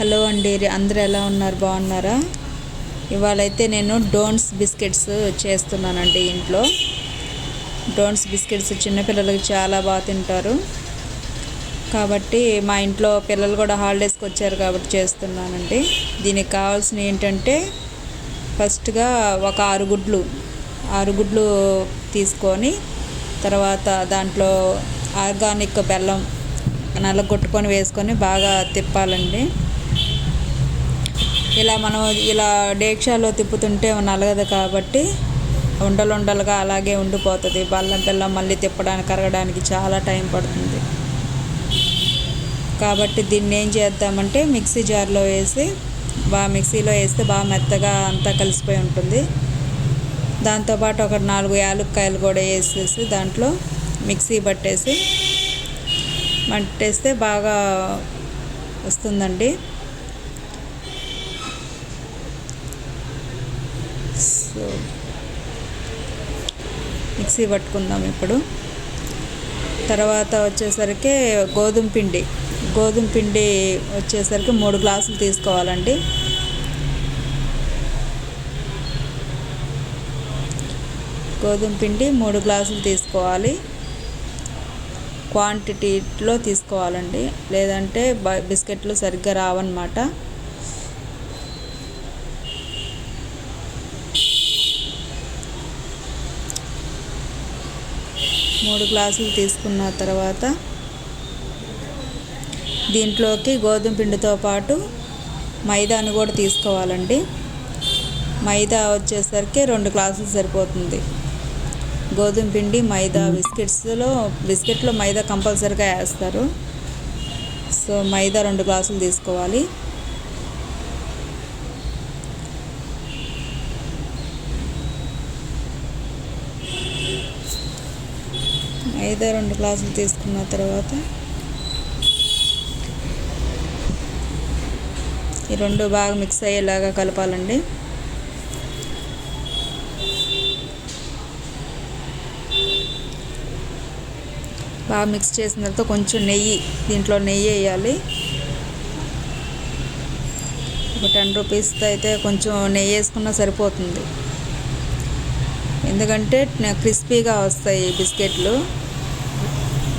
Hello అండి అందరూ ఎలా ఉన్నారు? బాగున్నారా? ఇవాళైతే నేను డోన్స్ బిస్కెట్స్ చేస్తున్నానండి ఇంట్లో. డోన్స్ బిస్కెట్స్ చిన్నపిల్లలకి చాలా బాగా తింటారు. కాబట్టి మా ఇంట్లో పిల్లలు కూడా హాలిడేస్కి వచ్చారు కాబట్టి చేస్తున్నానండి. దీనికి కావాల్సిన ఏంటంటే ఫస్ట్గా ఒక ఆరు గుడ్లు ఆరు గుడ్లు తీసుకొని తర్వాత దాంట్లో ఆర్గానిక్ బెల్లం నల్లగొట్టుకొని వేసుకొని బాగా తిప్పాలండి. ఇలా మనం ఇలా డేక్షాలో తిప్పుతుంటే నలగదు కాబట్టి ఉండలు ఉండలుగా అలాగే ఉండిపోతుంది. బల్లం బెల్లం మళ్ళీ తిప్పడానికి కరగడానికి చాలా టైం పడుతుంది. కాబట్టి దీన్ని ఏం చేద్దామంటే మిక్సీ జార్లో వేసి బాగా మిక్సీలో వేస్తే బాగా మెత్తగా అంతా కలిసిపోయి ఉంటుంది. దాంతోపాటు ఒక నాలుగు యాలక్కాయలు కూడా వేసేసి దాంట్లో మిక్సీ పట్టేసి పట్టేస్తే బాగా వస్తుందండి సో మిక్సీ పట్టుకుందాం ఇప్పుడు. తర్వాత వచ్చేసరికి గోధుమ పిండి. గోధుమ పిండి వచ్చేసరికి మూడు గ్లాసులు తీసుకోవాలండి. గోధుమ పిండి మూడు గ్లాసులు తీసుకోవాలి. క్వాంటిటీలో తీసుకోవాలండి. లేదంటే బిస్కెట్లు సరిగ్గా రావన్నమాట. మూడు గ్లాసులు తీసుకున్న తర్వాత దీంట్లోకి గోధుమ పిండితో పాటు మైదాను కూడా తీసుకోవాలండి. మైదా వచ్చేసరికి రెండు గ్లాసులు సరిపోతుంది. గోధుమ పిండి మైదా బిస్కెట్స్లో బిస్కెట్లో మైదా కంపల్సరీగా వేస్తారు. సో మైదా రెండు గ్లాసులు తీసుకోవాలి. మైదా రెండు గ్లాసులు తీసుకున్న తర్వాత ఈ రెండు బాగా మిక్స్ అయ్యేలాగా కలపాలండి. బాగా మిక్స్ చేసిన తర్వాత కొంచెం నెయ్యి దీంట్లో నెయ్యి వేయాలి. ఒక టెన్ రూపీస్తో అయితే కొంచెం నెయ్యి వేసుకున్నా సరిపోతుంది. ఎందుకంటే క్రిస్పీగా వస్తాయి బిస్కెట్లు.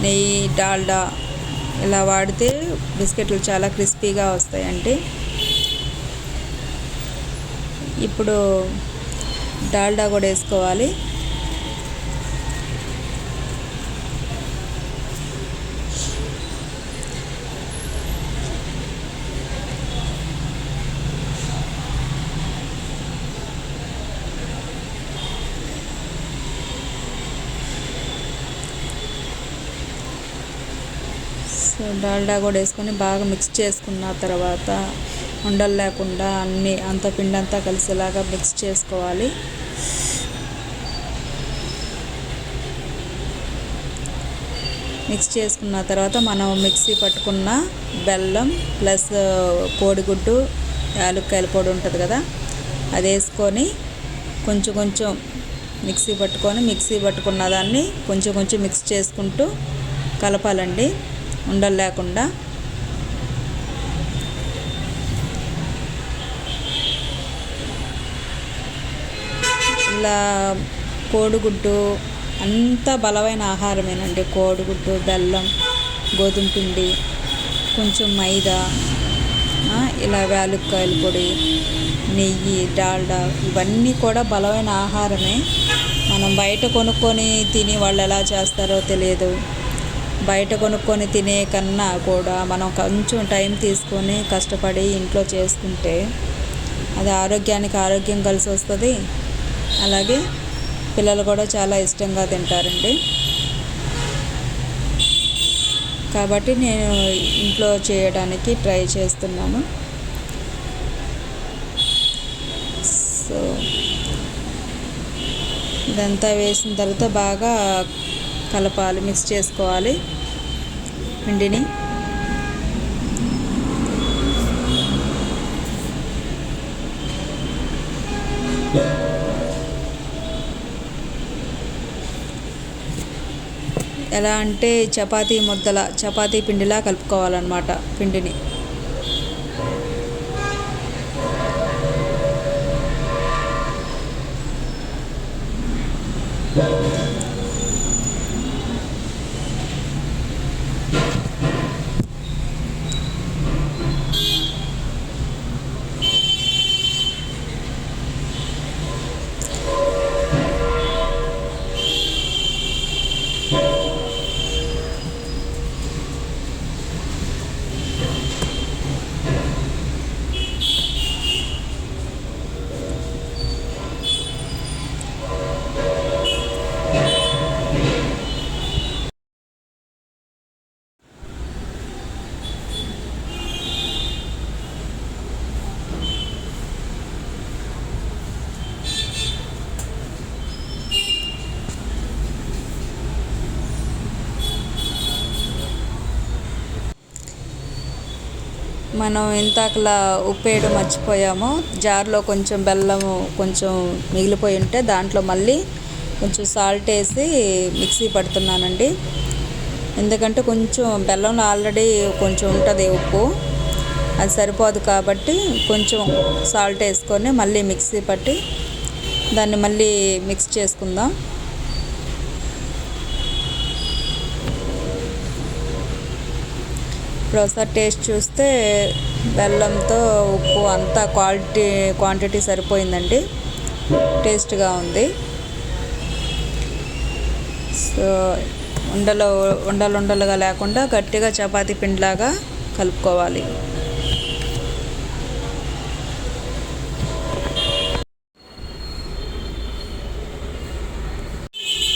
నెయ్యి డాల్డా ఇలా వాడితే బిస్కెట్లు చాలా క్రిస్పీగా వస్తాయండి. ఇప్పుడు డాల్డా కూడా వేసుకోవాలి. డాల్డా కూడా వేసుకొని బాగా మిక్స్ చేసుకున్న తర్వాత ఉండలు లేకుండా అన్నీ అంత పిండి అంతా కలిసేలాగా మిక్స్ చేసుకోవాలి. మిక్స్ చేసుకున్న తర్వాత మనం మిక్సీ పట్టుకున్న బెల్లం ప్లస్ కోడిగుడ్డు యాలక్కాయల పొడి ఉంటుంది కదా అది వేసుకొని కొంచెం కొంచెం మిక్సీ పట్టుకొని మిక్సీ పట్టుకున్న దాన్ని కొంచెం కొంచెం మిక్స్ చేసుకుంటూ కలపాలండి. ఉండలు లేకుండా ఇలా కోడిగుడ్డు అంత బలమైన ఆహారమేనండి. కోడిగుడ్డు బెల్లం గోధుమ పిండి కొంచెం మైదా ఇలా వేలుక్కాయల పొడి నెయ్యి డాల్డా ఇవన్నీ కూడా బలమైన ఆహారమే. మనం బయట కొనుక్కొని తిని వాళ్ళు ఎలా చేస్తారో తెలియదు. బయట కొనుక్కొని తినే కన్నా కూడా మనం కొంచెం టైం తీసుకొని కష్టపడి ఇంట్లో చేసుకుంటే అది ఆరోగ్యానికి ఆరోగ్యం కలిసి వస్తుంది. అలాగే పిల్లలు కూడా చాలా ఇష్టంగా తింటారండి. కాబట్టి నేను ఇంట్లో చేయడానికి ట్రై చేస్తున్నాను. సో ఇదంతా వేసిన తర్వాత బాగా కలపాలి మిక్స్ చేసుకోవాలి పిండిని ఎలా అంటే చపాతీ ముద్దల చపాతీ పిండిలా కలుపుకోవాలన్నమాట పిండిని Yeah. మనం ఇంతాకలా ఉప్పు వేయడం మర్చిపోయాము జార్లో కొంచెం బెల్లము కొంచెం మిగిలిపోయి ఉంటే దాంట్లో మళ్ళీ కొంచెం సాల్ట్ వేసి మిక్సీ పడుతున్నానండి. ఎందుకంటే కొంచెం బెల్లంలో ఆల్రెడీ కొంచెం ఉంటుంది ఉప్పు అది సరిపోదు కాబట్టి కొంచెం సాల్ట్ వేసుకొని మళ్ళీ మిక్సీ పట్టి దాన్ని మళ్ళీ మిక్స్ చేసుకుందాం. ఇప్పుడు ఒకసారి టేస్ట్ చూస్తే బెల్లంతో ఉప్పు అంతా క్వాలిటీ క్వాంటిటీ సరిపోయిందండి. టేస్ట్గా ఉంది. సో ఉండలు ఉండలు ఉండలుగా లేకుండా గట్టిగా చపాతీ పిండిలాగా కలుపుకోవాలి.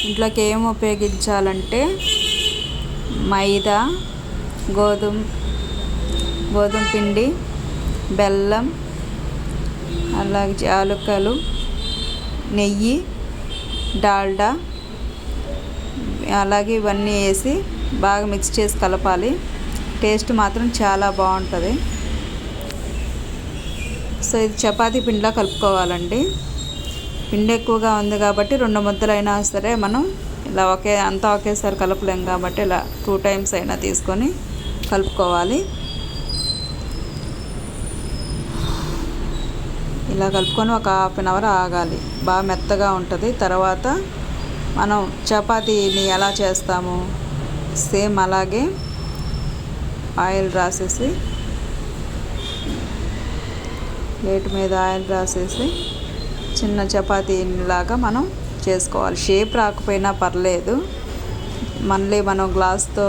ఇంట్లోకి ఏం ఉపయోగించాలంటే మైదా గోధుమ గోధుమ పిండి బెల్లం అలాగే యాలకులు నెయ్యి డాల్డా అలాగే ఇవన్నీ వేసి బాగా మిక్స్ చేసి కలపాలి. టేస్ట్ మాత్రం చాలా బాగుంటుంది. సో ఇది చపాతీ పిండిలా కలుపుకోవాలండి. పిండి ఎక్కువగా ఉంది కాబట్టి రెండు ముద్దలైనా సరే మనం ఇలా ఒకే అంతా ఒకేసారి కలపలేం కాబట్టి ఇలా టూ టైమ్స్ అయినా తీసుకొని కలుపుకోవాలి. ఇలా కలుపుకొని ఒక హాఫ్ అన్ అవర్ ఆగాలి. బాగా మెత్తగా ఉంటుంది. తర్వాత మనం చపాతీని ఎలా చేస్తాము? సేమ్ అలాగే ఆయిల్ రాసేసి ప్లేట్ మీద ఆయిల్ రాసేసి చిన్న చపాతీలాగా మనం చేసుకోవాలి. షేప్ రాకపోయినా పర్లేదు. మళ్ళీ మనం గ్లాస్తో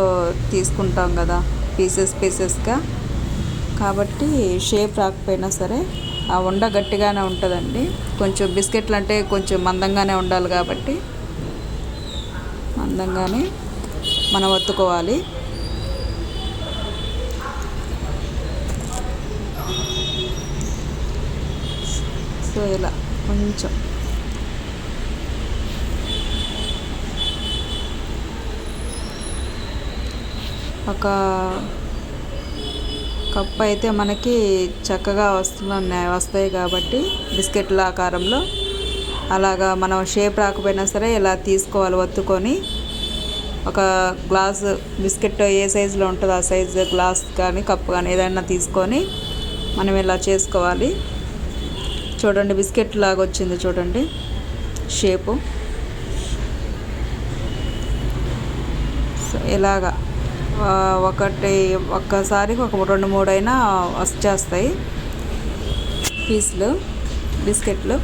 తీసుకుంటాం కదా. పీసెస్ పీసెస్గా. కాబట్టి షేప్ రాకపోయినా సరే ఆ ఉండ గట్టిగానే ఉంటుందండి. కొంచెం బిస్కెట్లు అంటే కొంచెం మందంగానే ఉండాలి కాబట్టి మందంగానే మనం ఒత్తుకోవాలి. సో ఇలా కొంచెం ఒక కప్ అయితే మనకి చక్కగా వస్తున్నాయి వస్తాయి కాబట్టి బిస్కెట్ల ఆకారంలో. అలాగా మనం షేప్ రాకపోయినా సరే ఇలా తీసుకోవాలి ఒత్తుకొని. ఒక గ్లాస్ బిస్కెట్ ఏ సైజులో ఉంటుందో ఆ సైజు గ్లాస్ కానీ కప్ కానీ ఏదైనా తీసుకొని మనం ఇలా చేసుకోవాలి. చూడండి బిస్కెట్ లాగా వచ్చింది చూడండి షేపు. సో ఇలాగా. ఒకటి ఒక్కసారి ఒక రెండు మూడు అయినా వచ్చేస్తాయి. పీసులు బిస్కెట్లు.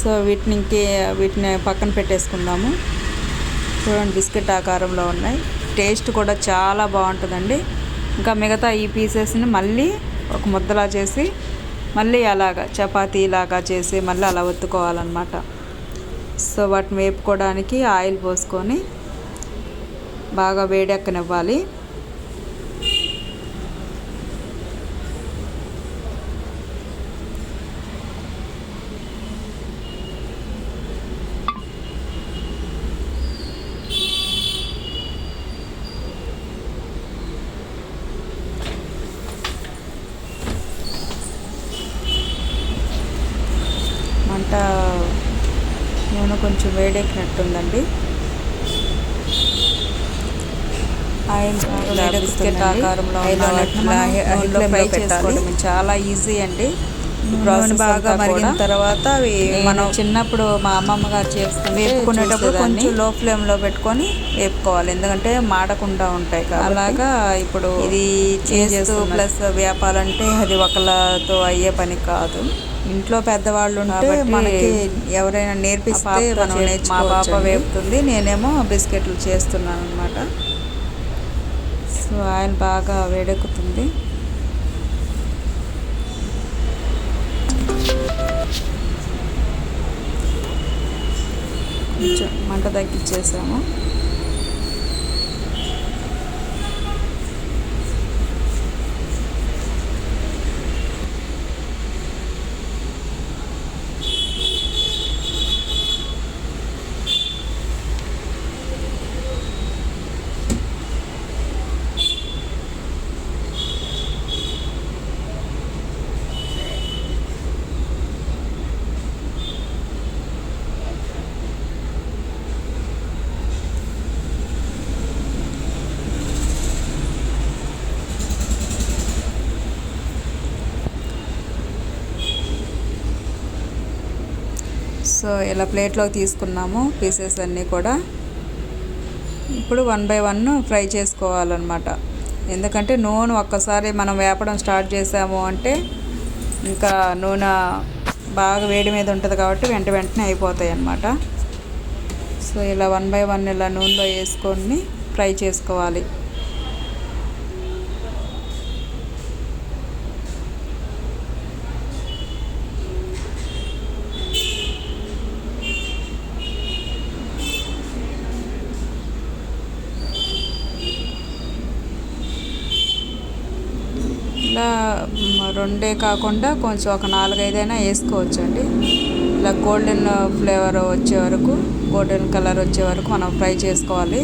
సో వీటిని ఇంకే వీటిని పక్కన పెట్టేసుకుందాము. చూడండి బిస్కెట్ ఆకారంలో ఉన్నాయి. టేస్ట్ కూడా చాలా బాగుంటుందండి. ఇంకా మిగతా ఈ పీసెస్ని మళ్ళీ ఒక ముద్దలా చేసి మళ్ళీ అలాగా చపాతీ లాగా చేసి మళ్ళీ అలా ఒత్తుకోవాలన్నమాట. సో వాటిని వేపుకోవడానికి ఆయిల్ పోసుకొని బాగా వేడెక్కనివ్వాలి. మంట నూనె కొంచెం వేడెక్కినట్టుందండి. ఆయిల్ బిస్కెట్ ఆకారంలో ఫ్రై చేసుకోవడం చాలా ఈజీ అండి. నూనె బాగా మరిగిన తర్వాత అవి మనం చిన్నప్పుడు మా అమ్మమ్మ గారు చేస్తుంటే వేపుకునేటప్పుడు. కొంచెం లో ఫ్లేమ్లో పెట్టుకొని వేపుకోవాలి. ఎందుకంటే మాడకుండా ఉంటాయి అలాగా ఇప్పుడు ఇది చేస్తూ చేస్తూ ప్లస్ వేపాలంటే అది ఒకళ్ళతో అయ్యే పని కాదు. ఇంట్లో పెద్దవాళ్ళు ఉంటే కాబట్టి మనకి ఎవరైనా నేర్పిస్తే మనం మా పాప. వేపుతుంది. నేనేమో బిస్కెట్లు చేస్తున్నాను అనమాట సో ఆయిల్ బాగా వేడెక్కుతుంది. కొంచెం మంట తగ్గించేసాము. సో ఇలా ప్లేట్లోకి తీసుకున్నాము పీసెస్ అన్నీ కూడా. ఇప్పుడు వన్ బై వన్ ఫ్రై చేసుకోవాలన్నమాట. ఎందుకంటే నూనె ఒక్కసారి మనం వేపడం స్టార్ట్ చేసాము అంటే ఇంకా నూనె బాగా వేడి మీద ఉంటుంది కాబట్టి వెంట వెంటనే అయిపోతాయి అన్నమాట. సో ఇలా వన్ బై వన్ ఇలా నూనెలో వేసుకొని ఫ్రై చేసుకోవాలి. ఇలా రెండే కాకుండా కొంచెం ఒక నాలుగైదైనా వేసుకోవచ్చు అండి ఇలా గోల్డెన్ ఫ్లేవర్ వచ్చే వరకు గోల్డెన్ కలర్ వచ్చే వరకు మనం ఫ్రై చేసుకోవాలి.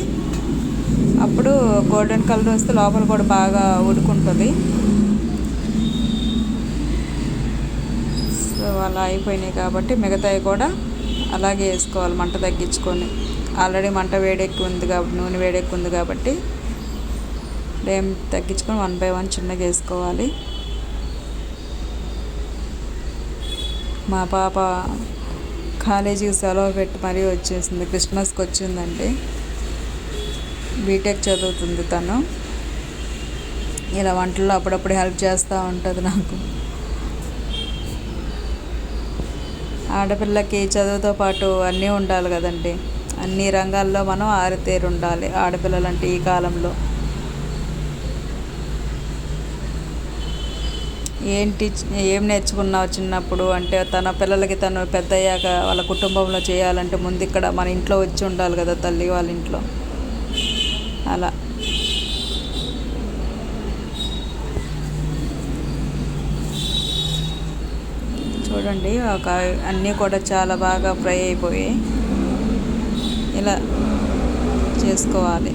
అప్పుడు గోల్డెన్ కలర్ వస్తే లోపల కూడా బాగా ఉడుకుంటుంది. సో అలా అయిపోయినాయి కాబట్టి మిగతాయి కూడా అలాగే వేసుకోవాలి మంట తగ్గించుకొని. ఆల్రెడీ మంట వేడెక్కి ఉంది కాబట్టి నూనె వేడెక్కి ఉంది కాబట్టి ఫ్లేమ్ తగ్గించుకొని వన్ బై వన్ చిన్నగా వేసుకోవాలి. మా పాప కాలేజీకి సెలవు పెట్టి మరీ వచ్చేసింది. క్రిస్మస్కి వచ్చిందండి. బీటెక్ చదువుతుంది తను. ఇలా వంటల్లో అప్పుడప్పుడు హెల్ప్ చేస్తూ ఉంటుంది నాకు. ఆడపిల్లకి చదువుతో పాటు అన్నీ ఉండాలి కదండి. అన్ని రంగాల్లో మనం ఆరితేరు ఉండాలి ఆడపిల్లలంటే ఈ కాలంలో ఏంటి ఏం నేర్చుకున్నావు చిన్నప్పుడు? అంటే తన పిల్లలకి తను పెద్దయ్యాక వాళ్ళ కుటుంబంలో చేయాలంటే ముందు ఇక్కడ మన ఇంట్లో వచ్చి ఉండాలి కదా తల్లి వాళ్ళ ఇంట్లో. అలా. చూడండి ఒక అన్నీ కూడా చాలా బాగా ఫ్రై అయిపోయాయి ఇలా చేసుకోవాలి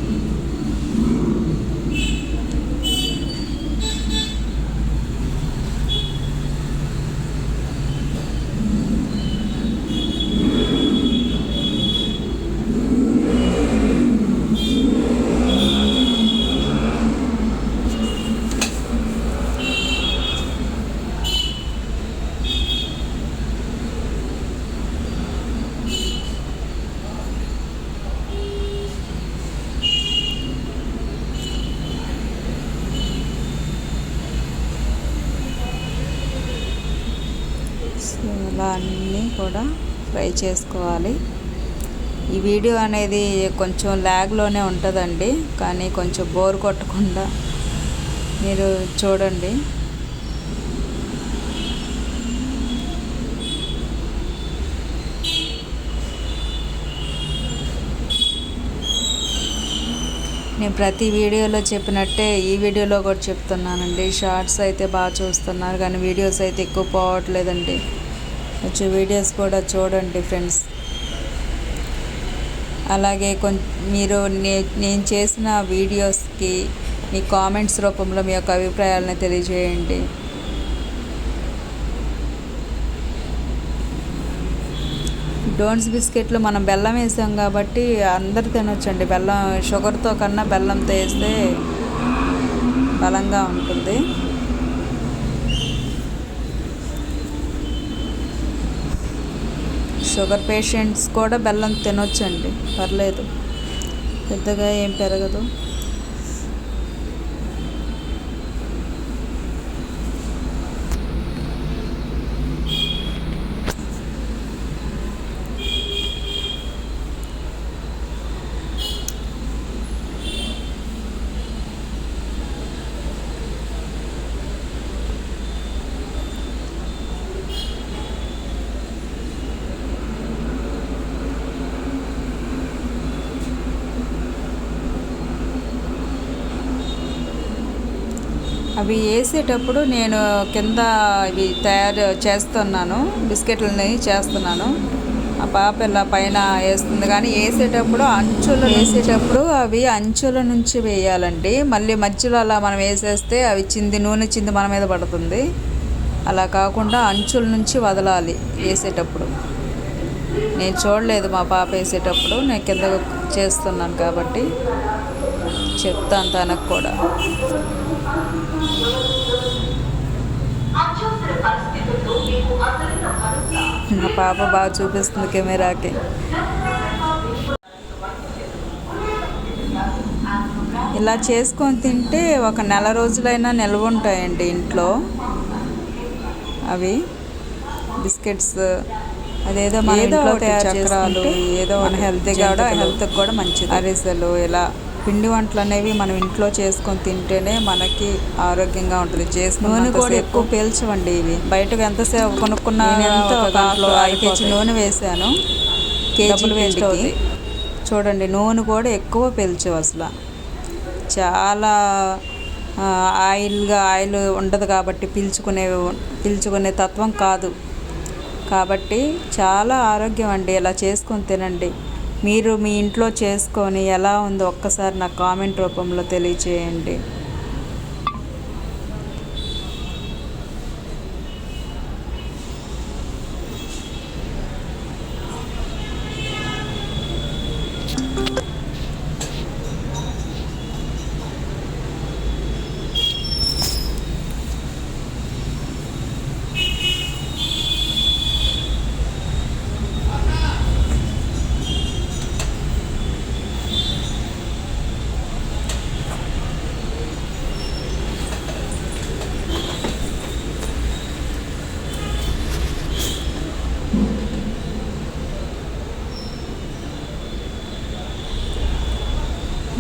సో ఇలా అన్నీ కూడా ఫ్రై చేసుకోవాలి. ఈ వీడియో అనేది కొంచెం ల్యాగ్లోనే ఉంటుందండి కానీ కొంచెం బోర్ కొట్టకుండా మీరు చూడండి. నేను ప్రతి వీడియోలో చెప్పినట్టే ఈ వీడియోలో కూడా చెప్తున్నానండి. షార్ట్స్ అయితే బాగా చూస్తున్నారు కానీ వీడియోస్ అయితే ఎక్కువ పోవట్లేదండి. వచ్చి వీడియోస్ కూడా చూడండి ఫ్రెండ్స్. అలాగే కొం మీరు నే నేను చేసిన వీడియోస్కి మీ కామెంట్స్ రూపంలో మీ యొక్క అభిప్రాయాలను తెలియజేయండి. డోన్స్ బిస్కెట్లు మనం బెల్లం వేసాం కాబట్టి అందరు తినొచ్చండి. బెల్లం షుగర్తో కన్నా బెల్లంతో వేస్తే బలంగా ఉంటుంది. షుగర్ పేషెంట్స్ కూడా బెల్లం తినొచ్చండి. పర్లేదు. పెద్దగా ఏం పెరగదు. చేసేటప్పుడు వేసేటప్పుడు నేను కింద ఇవి తయారు చేస్తున్నాను బిస్కెట్లని చేస్తున్నాను. ఆ పాప ఇలా పైన వేస్తుంది. కానీ వేసేటప్పుడు అంచులు వేసేటప్పుడు అవి అంచుల నుంచి వేయాలండి. మళ్ళీ మధ్యలో అలా మనం వేసేస్తే అవి చింది నూనె చింది మన మీద పడుతుంది. అలా కాకుండా అంచుల నుంచి వదలాలి వేసేటప్పుడు. నేను చూడలేదు మా పాప వేసేటప్పుడు. నేను కింద చేస్తున్నాను కాబట్టి చెప్తాను తనకు కూడా. మా పాప బాగా చూపిస్తుంది కెమెరాకి. ఇలా చేసుకొని తింటే ఒక నెల రోజులైనా నిల్వ ఉంటాయండి ఇంట్లో. అవి బిస్కెట్స్ అదేదో మన ఏదో ఇంట్లో తయారు చేసుకుంటే ఏదో హెల్త్ కూడా హెల్త్కి కూడా మంచిది. అరిసెలు ఇలా పిండి వంటలు అనేవి మనం ఇంట్లో చేసుకొని తింటేనే మనకి ఆరోగ్యంగా ఉంటుంది. నూనె కూడా ఎక్కువ పీల్చవండి ఇవి. బయటకు ఎంతసేపు కొనుక్కున్న దాంట్లో కేజీ. నూనె వేసాను. కేజీ డబ్బులు waste వేస్ట్. చూడండి నూనె కూడా ఎక్కువ పీల్చవు అసలు. చాలా ఆయిల్గా ఆయిల్ ఉండదు కాబట్టి పీల్చుకునే పీల్చుకునే తత్వం కాదు. కాబట్టి చాలా ఆరోగ్యం అండి. ఇలా చేసుకొని తినండి. మీరు మీ ఇంట్లో చేసుకొని ఎలా ఉందో ఒక్కసారి నాకు కామెంట్ రూపంలో తెలియచేయండి.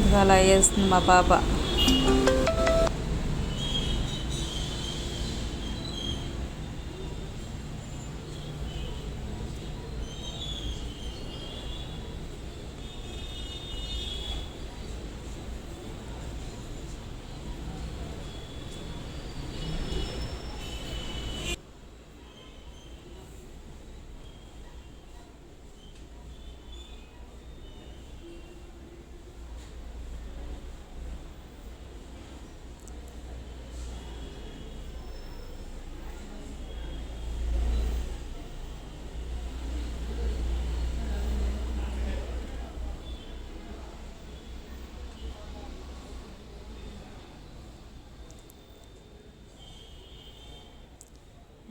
ఇది అలా వేస్తుంది మా పాప.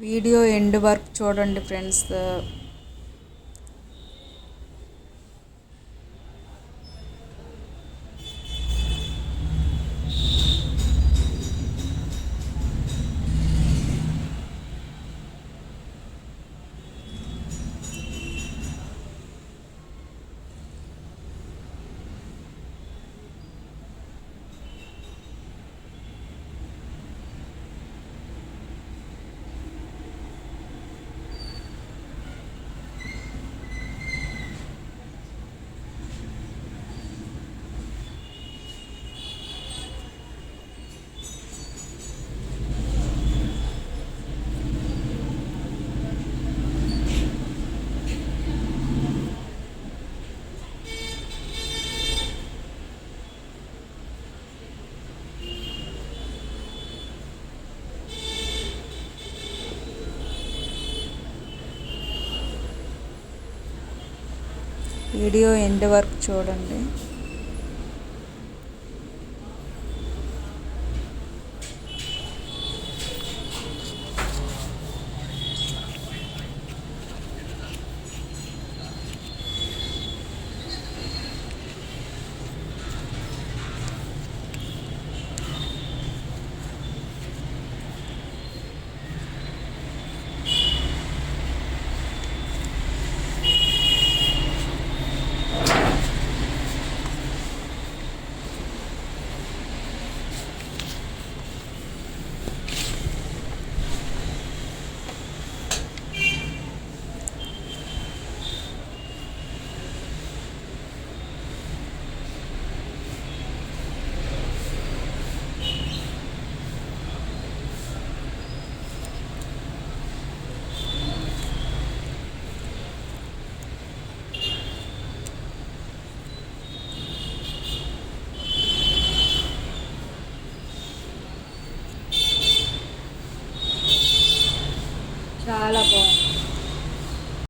వీడియో ఎండ్ వరకు చూడండి ఫ్రెండ్స్. వీడియో ఎండ్ వరకు చూడండి.